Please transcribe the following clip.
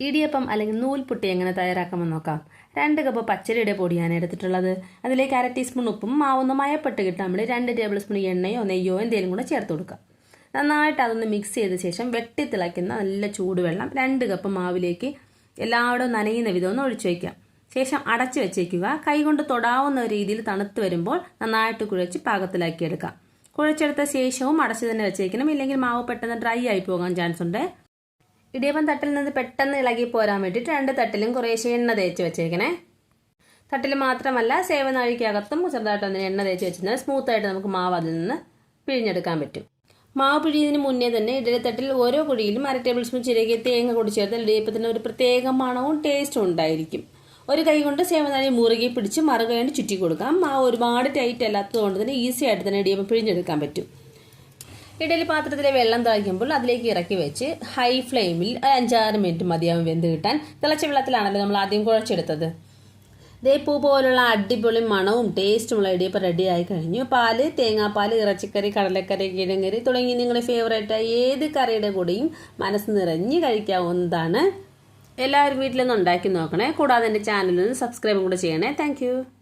ഇടിയപ്പം അല്ലെങ്കിൽ നൂൽപുട്ടി എങ്ങനെ തയ്യാറാക്കാമെന്ന് നോക്കാം. രണ്ട് കപ്പ് പച്ചരിയുടെ പൊടിയാണ് എടുത്തിട്ടുള്ളത്. അതിലേക്ക് അര ടീസ്പൂൺ ഉപ്പും മാവൊന്ന് മയപ്പെട്ട് കിട്ടാൻ വേണ്ടി രണ്ട് ടേബിൾ സ്പൂൺ എണ്ണയോ നെയ്യോ എന്തെങ്കിലും കൂടെ ചേർത്ത് കൊടുക്കുക നന്നായിട്ട് അതൊന്ന് മിക്സ് ചെയ്ത ശേഷം വെട്ടി തിളയ്ക്കുന്ന നല്ല ചൂടുവെള്ളം രണ്ട് കപ്പ് മാവിലേക്ക് എല്ലാവരും നനയുന്ന വിധം ഒന്ന് ഒഴിച്ചു വയ്ക്കാം ശേഷം അടച്ചു വെച്ചേക്കുക. കൈകൊണ്ട് തൊടാവുന്ന രീതിയിൽ തണുത്ത് വരുമ്പോൾ നന്നായിട്ട് കുഴച്ച് പാകത്തിലാക്കിയെടുക്കാം. കുഴച്ചെടുത്ത ശേഷവും അടച്ചു തന്നെ വെച്ചേക്കണം. ഇല്ലെങ്കിൽ മാവ് പെട്ടെന്ന് ഡ്രൈ ആയി പോകാൻ ചാൻസ് ഉണ്ട്. ഇടിയപ്പം തട്ടിൽ നിന്ന് പെട്ടെന്ന് ഇളകി പോരാൻ വേണ്ടിയിട്ട് രണ്ട് തട്ടിലും കുറേശ്ശെ എണ്ണ തേച്ച് വെച്ചേക്കണേ തട്ടിൽ മാത്രമല്ല സേവനാഴിക്കകത്തും അതിന് എണ്ണ തേച്ച് വെച്ചിരുന്നാൽ സ്മൂത്തായിട്ട് നമുക്ക് മാവ് അതിൽ നിന്ന് പിഴിഞ്ഞെടുക്കാൻ പറ്റും. മാവ് പിഴിയുന്നതിന് മുന്നേ തന്നെ ഇഡലിത്തട്ടിൽ ഓരോ കുഴിയിലും അര ടേബിൾ സ്പൂൺ ചിരകിയ തേങ്ങ കൂടി ചേർത്ത് ഇടിയപ്പത്തിന് ഒരു പ്രത്യേക മണവും ടേസ്റ്റും ഉണ്ടായിരിക്കും. ഒരു കൈ കൊണ്ട് സേവനാഴി മുറുകെ പിടിച്ച് മറുകൈ ചുറ്റി കൊടുക്കാം. മാവ് ഒരുപാട് ടൈറ്റ് അല്ലാത്തത് കൊണ്ട് തന്നെ ഈസി ആയിട്ട് തന്നെ ഇടിയപ്പം പിഴിഞ്ഞെടുക്കാൻ പറ്റും. ഇഡലി പാത്രത്തിലെ വെള്ളം തിളയ്ക്കുമ്പോൾ അതിലേക്ക് ഇറക്കി വെച്ച് ഹൈ ഫ്ലെയിമിൽ അഞ്ചാറ് മിനിറ്റ് മതിയാവും വെന്ത് കിട്ടാൻ. തിളച്ച വെള്ളത്തിലാണല്ലോ നമ്മൾ ആദ്യം കുഴച്ചെടുത്തത്. ദേ പൂ പോലുള്ള അടിപൊളി മണവും ടേസ്റ്റുമുള്ള ഇടിയപ്പം റെഡി ആയി കഴിഞ്ഞു. പാൽ തേങ്ങാപ്പാൽ ഇറച്ചിക്കറി കടലക്കറി കിഴങ്ങറി തുടങ്ങി നിങ്ങളുടെ ഫേവറേറ്റ് ഏത് കറിയുടെ കൂടെയും മനസ്സ് നിറഞ്ഞ് കഴിക്കാവുന്നതാണ്. എല്ലാവരും വീട്ടിലൊന്ന് ഉണ്ടാക്കി നോക്കണേ. കൂടാതെ എന്റെ ചാനലിൽ നിന്ന് സബ്സ്ക്രൈബും കൂടെ ചെയ്യണേ. താങ്ക്